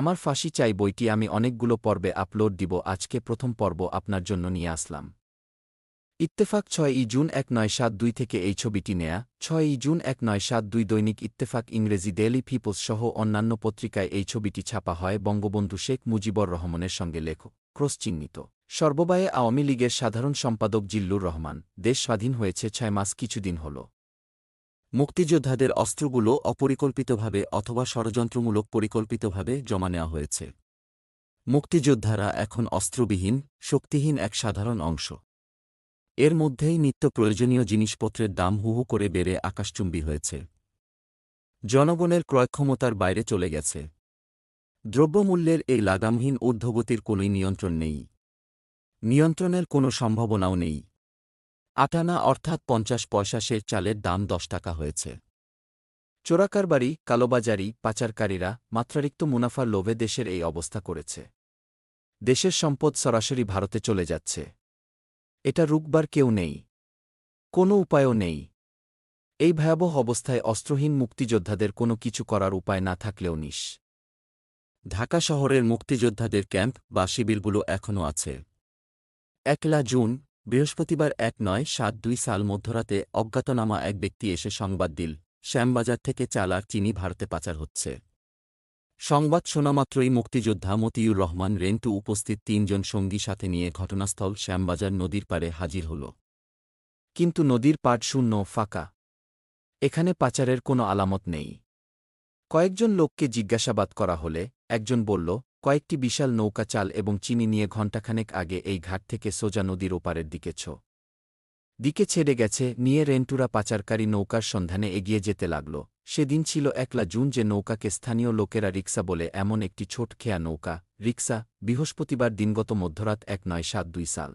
আমার ফাঁসি চাই বইটি আমি অনেকগুলো পর্বে আপলোড দিব, আজকে প্রথম পর্ব আপনার জন্য নিয়ে আসলাম। ইত্তেফাক ছয় ই জুন এক নয় সাত দুই থেকে এই ছবিটি নেয়া। ছয় ই জুন এক নয় সাত দুই দৈনিক ইত্তেফাক ইংরেজি ডেইলি পিপলস সহ অন্যান্য পত্রিকায় এই ছবিটি ছাপা হয়, বঙ্গবন্ধু শেখ মুজিবর রহমানের সঙ্গে লেখক ক্রস চিহ্নিত। সর্ববায়ে আওয়ামী লীগের সাধারণ সম্পাদক জিল্লুর রহমান, দেশ স্বাধীন হয়েছে ছয় মাস, কিছুদিন হল। মুক্তিযোদ্ধাদের অস্ত্রগুলো অপরিকল্পিতভাবে অথবা ষড়যন্ত্রমূলক পরিকল্পিতভাবে জমা নেওয়া হয়েছে। মুক্তিযোদ্ধারা এখন অস্ত্রবিহীন, শক্তিহীন এক সাধারণ অংশ। এর মধ্যেই নিত্য প্রয়োজনীয় জিনিসপত্রের দাম হু হু করে বেড়ে আকাশচুম্বী হয়েছে। জনগণের ক্রয়ক্ষমতার বাইরে চলে গেছে। দ্রব্যমূল্যের এই লাগামহীন ঊর্ধ্বগতির কোনই নিয়ন্ত্রণ নেই। নিয়ন্ত্রণের কোনো সম্ভাবনাও নেই। আটানা অর্থাৎ পঞ্চাশ পয়সা সের চালের দাম দশ টাকা হয়েছে। চোরাকারবারি কালোবাজারি, পাচারকারীরা মাত্রারিক্ত মুনাফার লোভে দেশের এই অবস্থা করেছে। দেশের সম্পদ সরাসরি ভারতে চলে যাচ্ছে। এটা রুকবার কেউ নেই। কোনো উপায়ও নেই। এই ভয়াবহ অবস্থায় অস্ত্রহীন মুক্তিযোদ্ধাদের কোনো কিছু করার উপায় না থাকলেও নিস ঢাকা শহরের মুক্তিযোদ্ধাদের ক্যাম্প বা শিবিরগুলো এখনও আছে। একলা জুন বৃহস্পতিবার এক নয় সাত দুই সাল মধ্যরাতে অজ্ঞাতনামা এক ব্যক্তি এসে সংবাদ দিল, শ্যামবাজার থেকে চাল আর চিনি ভারতে পাচার হচ্ছে। সংবাদ শোনামাত্রই মুক্তিযোদ্ধা মতিউর রহমান রেন্টু উপস্থিত তিনজন সঙ্গী সাথে নিয়ে ঘটনাস্থল শ্যামবাজার নদীর পারে হাজির হল। কিন্তু নদীর পাট শূন্য, ফাঁকা। এখানে পাচারের কোনো আলামত নেই। কয়েকজন লোককে জিজ্ঞাসাবাদ করা হলে একজন বলল কয়েকটি বিশাল নৌকা চাল এবং চিনি নিয়ে ঘণ্টাখানেক আগে এই ঘাট থেকে সোজা নদীর ওপারের দিকে ছ। দিকে ছেড়ে গেছে, নিয়ে রেন্টুরা পাচারকারী নৌকার সন্ধানে এগিয়ে যেতে লাগল। সেদিন ছিল একলা জুন যে নৌকাকে স্থানীয় লোকেরা রিক্সা বলে এমন একটি ছোট খেয়া নৌকা, রিক্সা, বৃহস্পতিবার দিনগত মধ্যরাত এক নয় সাত দুই সাল।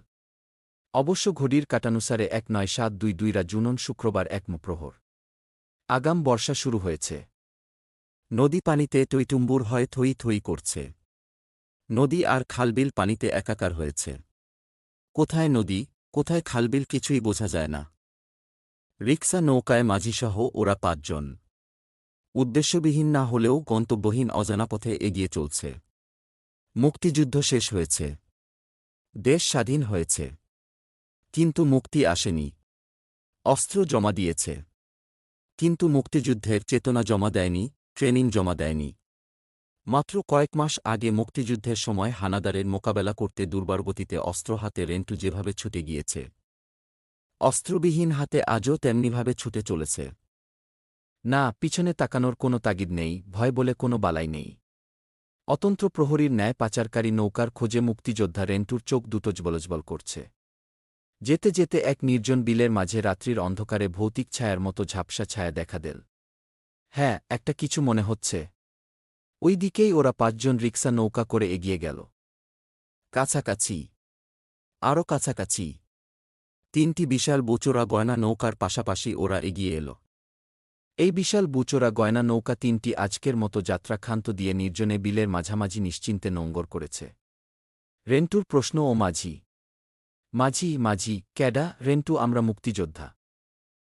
অবশ্য ঘড়ির কাটানুসারে এক নয় সাত দুই দুইরা জুনন শুক্রবার এক প্রহর আগাম বর্ষা শুরু হয়েছে। নদী পানিতে টইটুম্বুর হয় থই থই করছে। নদী আর খালবিল পানিতে একাকার হয়েছে। কোথায় নদী, কোথায় খালবিল কিছুই বোঝা যায় না। রিক্সা নৌকায় মাঝিসহ ওরা পাঁচজন। উদ্দেশ্যবিহীন না হলেও গন্তব্যহীন অজানা পথে এগিয়ে চলছে। মুক্তিযুদ্ধ শেষ হয়েছে। দেশ স্বাধীন হয়েছে। কিন্তু মুক্তি আসেনি। অস্ত্র জমা দিয়েছে। কিন্তু মুক্তিযুদ্ধের চেতনা জমা দেয়নি, ট্রেনিং জমা দেয়নি। মাত্র কয়েক মাস আগে মুক্তিযুদ্ধের সময় হানাদারের মোকাবেলা করতে দুর্বার গতিতে অস্ত্র হাতে রেন্টু যেভাবে ছুটে গিয়েছে, অস্ত্রবিহীন হাতে আজও তেমনিভাবে ছুটে চলেছে। না, পিছনে তাকানোর কোনো তাগিদ নেই, ভয় বলে কোনো বালাই নেই। অতন্ত্র প্রহরীর ন্যায় পাচারকারী নৌকার খোঁজে মুক্তিযোদ্ধা রেন্টুর চোখ দুটো জবলজবল করছে। যেতে যেতে এক নির্জন বিলের মাঝে রাত্রির অন্ধকারে ভৌতিক ছায়ার মতো ঝাপসা ছায়া দেখা দেল। হ্যাঁ একটা কিছু মনে হচ্ছে। ওই দিকেই ওরা পাঁচজন রিক্সা নৌকা করে এগিয়ে গেল। কাছাকাছি। আরও কাছাকাছি। তিনটি বিশাল বুচোরা গয়না নৌকার পাশাপাশি ওরা এগিয়ে এল। এই বিশাল বুচোরা গয়না নৌকা তিনটি আজকের মতো যাত্রা ক্ষান্ত দিয়ে নির্জনে বিলের মাঝামাঝি নিশ্চিন্তে নোঙ্গর করেছে। রেন্টুর প্রশ্ন, ও মাঝি। মাঝি মাঝি, ক্যাডা, রেন্টু আমরা মুক্তিযোদ্ধা।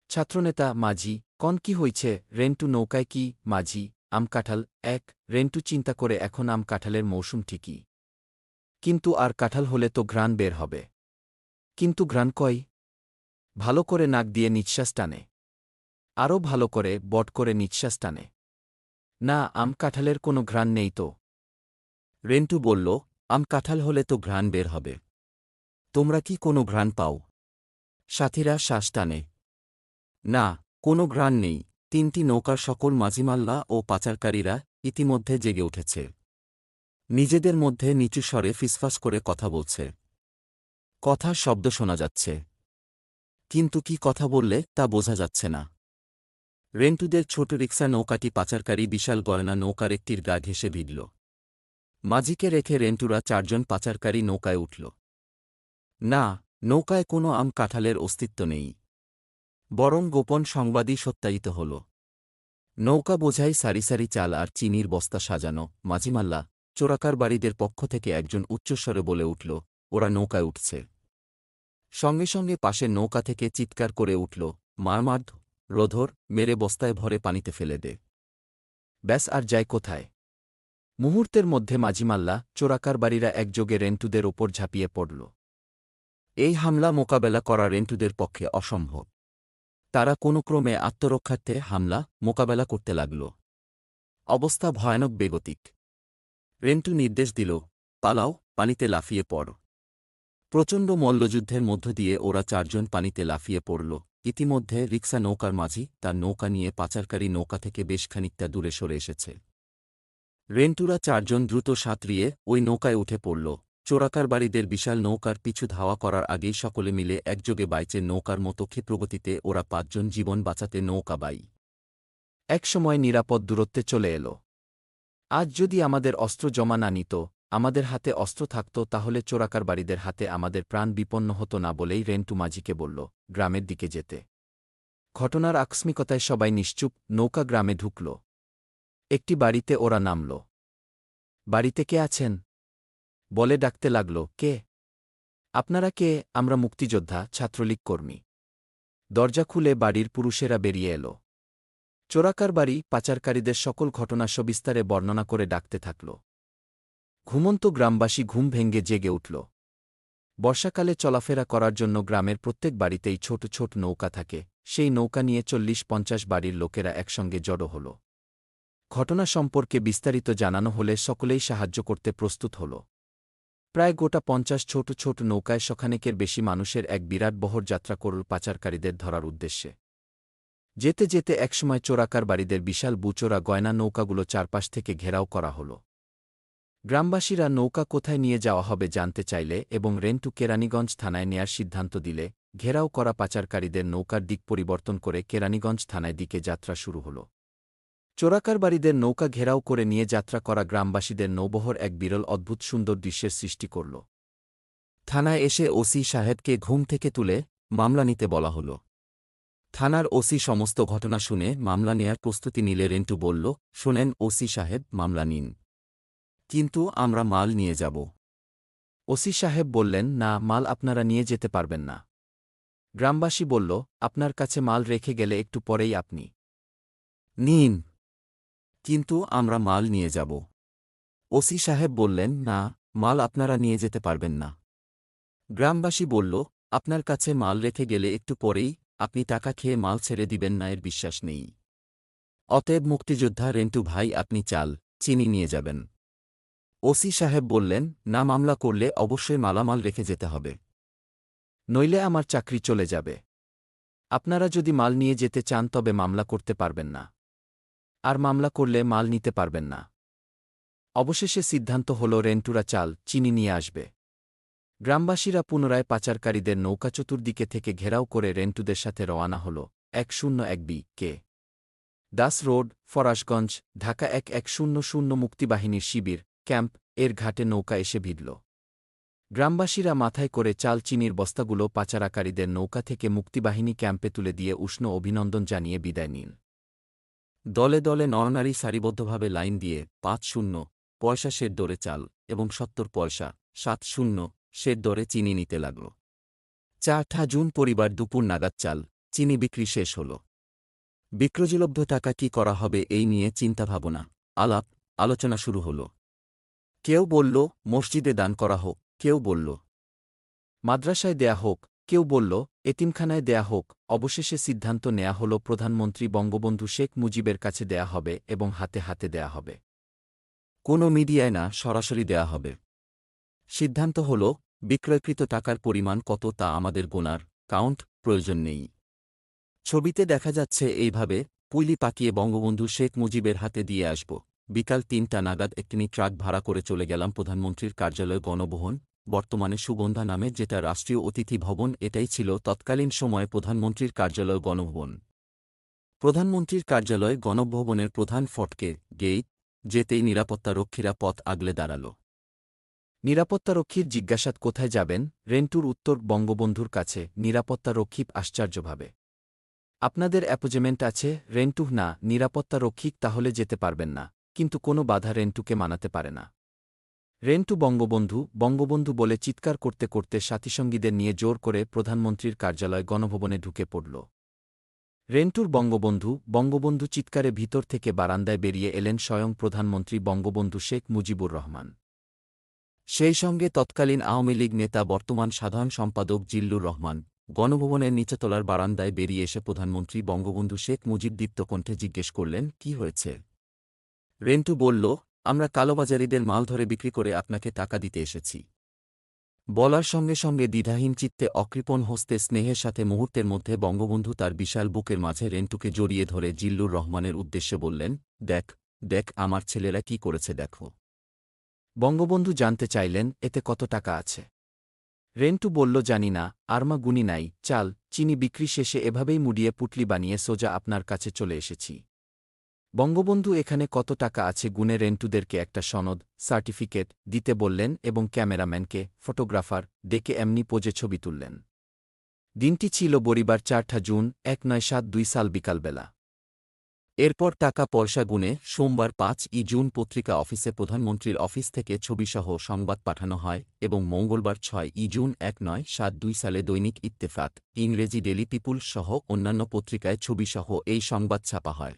ছাত্রনেতা, মাঝি, কন কি হইছে? রেন্টু নৌকায় কি, মাঝি? আম কাঁঠাল, এক, রেন্টু চিন্তা করে এখন আম কাঁঠালের মৌসুম ঠিকই। কিন্তু আর কাঁঠাল হলে তো ঘ্রাণ বের হবে। কিন্তু ঘ্রাণ কই? ভালো করে নাক দিয়ে নিঃশ্বাস টানে। আরও ভালো করে, বট করে নিঃশ্বাস টানে। না, আম কাঁঠালের কোনো ঘ্রাণ নেই তো। রেন্টু বলল, আম কাঁঠাল হলে তো ঘ্রাণ বের হবে। তোমরা কি কোনো ঘ্রাণ পাও? সাথীরা শ্বাস টানে। না, কোনো ঘ্রাণ নেই। তিনটি নৌকার সকল মাঝিমাল্লা ও পাচারকারীরা ইতিমধ্যে জেগে উঠেছে। নিজেদের মধ্যে নিচু স্বরে ফিসফাস করে কথা বলছে। কথার শব্দ শোনা যাচ্ছে। কিন্তু কি কথা বললে তা বোঝা যাচ্ছে না। রেন্টুদের ছোট রিক্সা নৌকাটি পাচারকারী বিশাল গয়না নৌকার একটির গা ঘেসে ভিড়ল। মাঝিকে রেখে রেন্টুরা চারজন পাচারকারী নৌকায় উঠল। না, নৌকায় কোনো আম কাঁঠালের অস্তিত্ব নেই। বরং গোপন সংবাদই সত্যায়িত হল। নৌকা বোঝাই সারি সারি চাল আর চিনির বস্তা সাজানো, মাঝিমাল্লা, চোরাকার বাড়িদের পক্ষ থেকে একজন উচ্চস্বরে বলে উঠল, ওরা নৌকায় উঠছে। সঙ্গে সঙ্গে পাশের নৌকা থেকে চিৎকার করে উঠল মারমার রোধর, মেরে বস্তায় ভরে পানিতে ফেলে দে। ব্যাস, আর যায় কোথায়? মুহূর্তের মধ্যে মাঝিমাল্লা, চোরাকার বাড়িরা একযোগে রেন্টুদের ওপর ঝাঁপিয়ে পড়ল। এই হামলা মোকাবেলা করা রেন্টুদের পক্ষে অসম্ভব। তারা কোনো ক্রমে আত্মরক্ষার্থে হামলা, মোকাবেলা করতে লাগল। অবস্থা ভয়ানক বেগতিক। রেন্টু নির্দেশ দিল, পালাও, পানিতে লাফিয়ে পড়। প্রচণ্ড মল্লযুদ্ধের মধ্য দিয়ে ওরা চারজন পানিতে লাফিয়ে পড়ল। ইতিমধ্যে রিক্সা নৌকার মাঝি তার নৌকা নিয়ে পাচারকারী নৌকা থেকে বেশ খানিকটা দূরে সরে এসেছে। রেন্টুরা চারজন দ্রুত সাঁতরিয়ে ওই নৌকায় উঠে পড়ল। চোরাকার বাড়িদের বিশাল নৌকার পিছু ধাওয়া করার আগেই সকলে মিলে একযোগে বাইচে নৌকার মতো ক্ষিপ্রগতিতে ওরা পাঁচজন জীবন বাঁচাতে নৌকা বাই। এক সময় নিরাপদ দূরত্বে চলে এল। আজ যদি আমাদের অস্ত্র জমা না নিত, আমাদের হাতে অস্ত্র থাকত তাহলে চোরাকার বাড়িদের হাতে আমাদের প্রাণ বিপন্ন হতো না বলেই রেন্টু মাঝিকে বলল, গ্রামের দিকে যেতে। ঘটনার আকস্মিকতায় সবাই নিশ্চুপ নৌকা গ্রামে ঢুকল। একটি বাড়িতে ওরা নামল। বাড়িতে কে আছেন? বলে ডাকতে লাগল, কে? আপনারা কে? আমরা মুক্তিযোদ্ধা, ছাত্রলীগ কর্মী। দরজা খুলে বাড়ির পুরুষেরা বেরিয়ে এল। চোরাকার বাড়ি পাচারকারীদের সকল ঘটনা সবিস্তারে বর্ণনা করে ডাকতে থাকল। ঘুমন্ত গ্রামবাসী ঘুম ভেঙ্গে জেগে উঠল। বর্ষাকালে চলাফেরা করার জন্য গ্রামের প্রত্যেক বাড়িতেই ছোট ছোট নৌকা থাকে। সেই নৌকা নিয়ে চল্লিশ পঞ্চাশ বাড়ির লোকেরা একসঙ্গে জড়ো হল। ঘটনা সম্পর্কে বিস্তারিত জানানো হলে সকলেই সাহায্য করতে প্রস্তুত হল। প্রায় গোটা পঞ্চাশ ছোট ছোট নৌকায় শখানেকের বেশি মানুষের এক বিরাট বহর যাত্রা করল পাচারকারীদের ধরার উদ্দেশ্যে। যেতে যেতে একসময় চোরাকার বাড়িদের বিশাল বুচোরা গয়না নৌকাগুলো চারপাশ থেকে ঘেরাও করা হল। গ্রামবাসীরা নৌকা কোথায় নিয়ে যাওয়া হবে জানতে চাইলে এবং রেন্টু কেরানীগঞ্জ থানায় নেয়ার সিদ্ধান্ত দিলে ঘেরাও করা পাচারকারীদের নৌকার দিক পরিবর্তন করে কেরানীগঞ্জ থানায় দিকে যাত্রা শুরু হল। চোরাকার বাড়িদের নৌকা ঘেরাও করে নিয়ে যাত্রা করা গ্রামবাসীদের নৌবহর এক বিরল অদ্ভুত সুন্দর দৃশ্যের সৃষ্টি করল। থানায় এসে ওসি সাহেবকে ঘুম থেকে তুলে মামলা নিতে বলা হল। থানার ওসি সমস্ত ঘটনা শুনে মামলা নেয়ার প্রস্তুতি নিলে রেন্টু বলল, শোনেন ওসি সাহেব, মামলা নিন। কিন্তু আমরা মাল নিয়ে যাব। ওসি সাহেব বললেন, না, মাল আপনারা নিয়ে যেতে পারবেন না। গ্রামবাসী বলল, আপনার কাছে মাল রেখে গেলে একটু পরেই আপনি। নিন। কিন্তু আমরা মাল নিয়ে যাব। ওসি সাহেব বললেন, না, মাল আপনারা নিয়ে যেতে পারবেন না। গ্রামবাসী বলল, আপনার কাছে মাল রেখে গেলে একটু পরেই আপনি টাকা খেয়ে মাল ছেড়ে দিবেন না, এর বিশ্বাস নেই। অতএব মুক্তিযোদ্ধা রেন্টু ভাই, আপনি চাল, চিনি নিয়ে যাবেন। ওসি সাহেব বললেন, না, মামলা করলে অবশ্যই মালামাল রেখে যেতে হবে। নইলে আমার চাকরি চলে যাবে। আপনারা যদি মাল নিয়ে যেতে চান, তবে মামলা করতে পারবেন না। আর মামলা করলে মাল নিতে পারবেন না। অবশেষে সিদ্ধান্ত হল রেন্টুরা চাল, চিনি নিয়ে আসবে। গ্রামবাসীরা পুনরায় পাচারকারীদের নৌকা চতুর্দিকে থেকে ঘেরাও করে রেন্টুদের সাথে রওয়ানা হল, এক শূন্য এক B K. Das road, Farashganj, Dhaka এক এক শূন্য শূন্য মুক্তিবাহিনীর শিবির, ক্যাম্প, এর ঘাটে নৌকা এসে ভিড়ল। গ্রামবাসীরা মাথায় করে চাল, চিনির বস্তাগুলো পাচারাকারীদের নৌকা থেকে মুক্তিবাহিনী ক্যাম্পে তুলে দিয়ে উষ্ণ অভিনন্দন জানিয়ে বিদায় নিন। দলে দলে নরনারী সারিবদ্ধভাবে লাইন দিয়ে পাঁচ শূন্য, পয়সা শের দরে চাল এবং সত্তর পয়সা, সাত শূন্য, শের দরে চিনি নিতে লাগল। চারটা জুন পরিবার দুপুর নাগাদ চাল, চিনি বিক্রি শেষ হল। বিক্রয়লব্ধ টাকা কি করা হবে এই নিয়ে চিন্তাভাবনা, আলাপ, আলোচনা শুরু হল। কেউ বলল, মসজিদে দান করা হোক। কেউ বলল, মাদ্রাসায় দেয়া হোক। কেউ বলল, এতিমখানায় দেয়া হোক। অবশেষে সিদ্ধান্ত নেয়া হল, প্রধানমন্ত্রী বঙ্গবন্ধু শেখ মুজিবের কাছে দেয়া হবে এবং হাতে হাতে দেয়া হবে। কোনো মিডিয়ায় না, সরাসরি দেয়া হবে। সিদ্ধান্ত হল, বিক্রয়কৃত টাকার পরিমাণ কত তা আমাদের গোনার কাউন্ট, প্রয়োজন নেই। ছবিতে দেখা যাচ্ছে, এইভাবে পুইলি পাকিয়ে বঙ্গবন্ধু শেখ মুজিবের হাতে দিয়ে আসব। বিকাল তিনটা নাগাদ একটি ট্রাক ভাড়া করে চলে গেলাম প্রধানমন্ত্রীর কার্যালয় গণভবন। বর্তমানে সুগন্ধা নামে যেটা রাষ্ট্রীয় অতিথি ভবন, এটাই ছিল তৎকালীন সময়ে প্রধানমন্ত্রীর কার্যালয় গণভবন। প্রধানমন্ত্রীর কার্যালয় গণভবনের প্রধান ফটকে, গেইট, যেতেই নিরাপত্তারক্ষীরা পথ আগলে দাঁড়াল। নিরাপত্তারক্ষীর জিজ্ঞাসাত, কোথায় যাবেন? রেন্টুর উত্তর, বঙ্গবন্ধুর কাছে। নিরাপত্তারক্ষী আশ্চর্যভাবে, আপনাদের অ্যাপোজেমেন্ট আছে? রেন্টুহ না। নিরাপত্তারক্ষিক তাহলে যেতে পারবেন না। কিন্তু কোনো বাধা রেন্টুকে মানাতে পারে না। রেন্টু বঙ্গবন্ধু বঙ্গবন্ধু বলে চিৎকার করতে করতে সাথীসঙ্গীদের নিয়ে জোর করে প্রধানমন্ত্রীর কার্যালয় গণভবনে ঢুকে পড়ল। রেন্টুর বঙ্গবন্ধু বঙ্গবন্ধু চিৎকারে ভিতর থেকে বারান্দায় বেরিয়ে এলেন স্বয়ং প্রধানমন্ত্রী বঙ্গবন্ধু শেখ মুজিবুর রহমান। সেই সঙ্গে তৎকালীন আওয়ামী লীগ নেতা বর্তমান সাধারণ সম্পাদক জিল্লুর রহমান গণভবনের নিচেতলার বারান্দায় বেরিয়ে এসে প্রধানমন্ত্রী বঙ্গবন্ধু শেখ মুজিব দীপ্তকণ্ঠে জিজ্ঞেস করলেন, কি হয়েছে? রেন্টু বলল আমরা কালোবাজারিদের মাল ধরে বিক্রি করে আপনাকে টাকা দিতে এসেছি। বলার সঙ্গে সঙ্গে দ্বিধাহীন চিত্তে অকৃপণ হস্তে স্নেহের সাথে মুহূর্তের মধ্যে বঙ্গবন্ধু তার বিশাল বুকের মাঝে রেন্টুকে জড়িয়ে ধরে জিল্লুর রহমানের উদ্দেশ্যে বললেন, দেখ দেখ আমার ছেলেরা কি করেছে দেখো। বঙ্গবন্ধু জানতে চাইলেন, এতে কত টাকা আছে? রেন্টু বলল, জানি না আরমা গুনি নাই, চাল, চিনি বিক্রি শেষে এভাবেই মুড়িয়ে পুটলি বানিয়ে সোজা আপনার কাছে চলে এসেছি। বঙ্গবন্ধু এখানে কত টাকা আছে গুনে রেন্টুদেরকে একটা সনদ, সার্টিফিকেট, দিতে বললেন এবং ক্যামেরাম্যানকে, ফটোগ্রাফার, ডেকে এমনি পোজে ছবি তুললেন। দিনটি ছিল বরিবার চারটা জুন, এক নয় সাত দুই সাল বিকালবেলা। এরপর টাকা পয়সা গুনে সোমবার পাঁচ ই জুন পত্রিকা অফিসে প্রধানমন্ত্রীর অফিস থেকে ছবিসহ সংবাদ পাঠানো হয় এবং মঙ্গলবার ছয় ই জুন, এক নয় সাত দুই সালে দৈনিক ইত্তেফাক, ইংরেজি ডেলি পিপুল সহ অন্যান্য পত্রিকায় ছবিসহ এই সংবাদ ছাপা হয়।